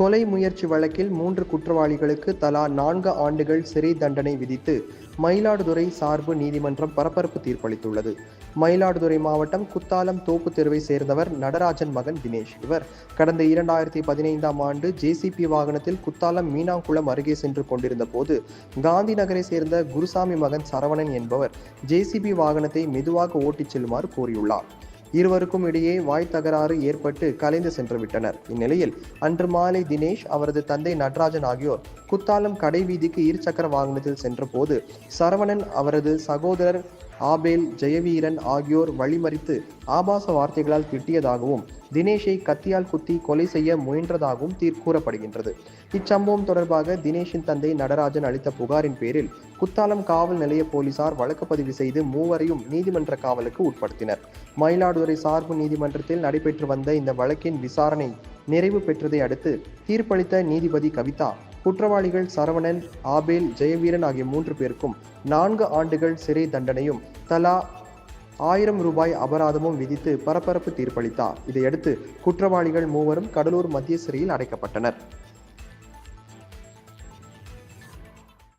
கொலை முயற்சி வழக்கில் மூன்று குற்றவாளிகளுக்கு தலா நான்கு ஆண்டுகள் சிறை தண்டனை விதித்து மயிலாடுதுறை சார்பு நீதிமன்றம் பரபரப்பு தீர்ப்பளித்துள்ளது. மயிலாடுதுறை மாவட்டம் குத்தாலம் தோப்பு தெருவை சேர்ந்தவர் நடராஜன் மகன் தினேஷ். இவர் கடந்த இரண்டாயிரத்தி பதினைந்தாம் ஆண்டு ஜேசிபி வாகனத்தில் குத்தாலம் மீனாங்குளம் அருகே சென்று கொண்டிருந்த போது காந்தி நகரை சேர்ந்த குருசாமி மகன் சரவணன் என்பவர் ஜேசிபி வாகனத்தை மெதுவாக ஓட்டிச் செல்லுமாறு கூறியுள்ளார் இருவருக்கும் இடையே வாய் தகராறு ஏற்பட்டு கலைந்து சென்று விட்டனர் இந்நிலையில் அன்று மாலை தினேஷ் அவரது தந்தை நடராஜன் ஆகியோர் குத்தாலம் கடை வீதிக்கு இருசக்கர வாகனத்தில் சென்றபோது சரவணன் அவரது சகோதரர் ஆபேல் ஜெயவீரன் ஆகியோர் வழிமறித்து ஆபாச வார்த்தைகளால் திட்டியதாகவும் தினேஷை கத்தியால் குத்தி கொலை செய்ய முயன்றதாகவும் தீர் கூறப்படுகின்றது. இச்சம்பவம் தொடர்பாக தினேஷின் தந்தை நடராஜன் அளித்த புகாரின் பேரில் குத்தாலம் காவல் நிலைய போலீசார் வழக்கு பதிவு செய்து மூவரையும் நீதிமன்ற காவலுக்கு உட்படுத்தினர். மயிலாடுதுறை சார்பு நீதிமன்றத்தில் நடைபெற்று வந்த இந்த வழக்கின் விசாரணை நிறைவு பெற்றதை அடுத்து தீர்ப்பளித்த நீதிபதி கவிதா குற்றவாளிகள் சரவணன் ஆபேல் ஜெயவீரன் ஆகிய மூன்று பேருக்கும் நான்கு ஆண்டுகள் சிறை தண்டனையும் தலா ஆயிரம் ரூபாய் அபராதமும் விதித்து பரபரப்பு தீர்ப்பளித்தார். இதையடுத்து குற்றவாளிகள் மூவரும் கடலூர் மத்திய சிறையில் அடைக்கப்பட்டனர்.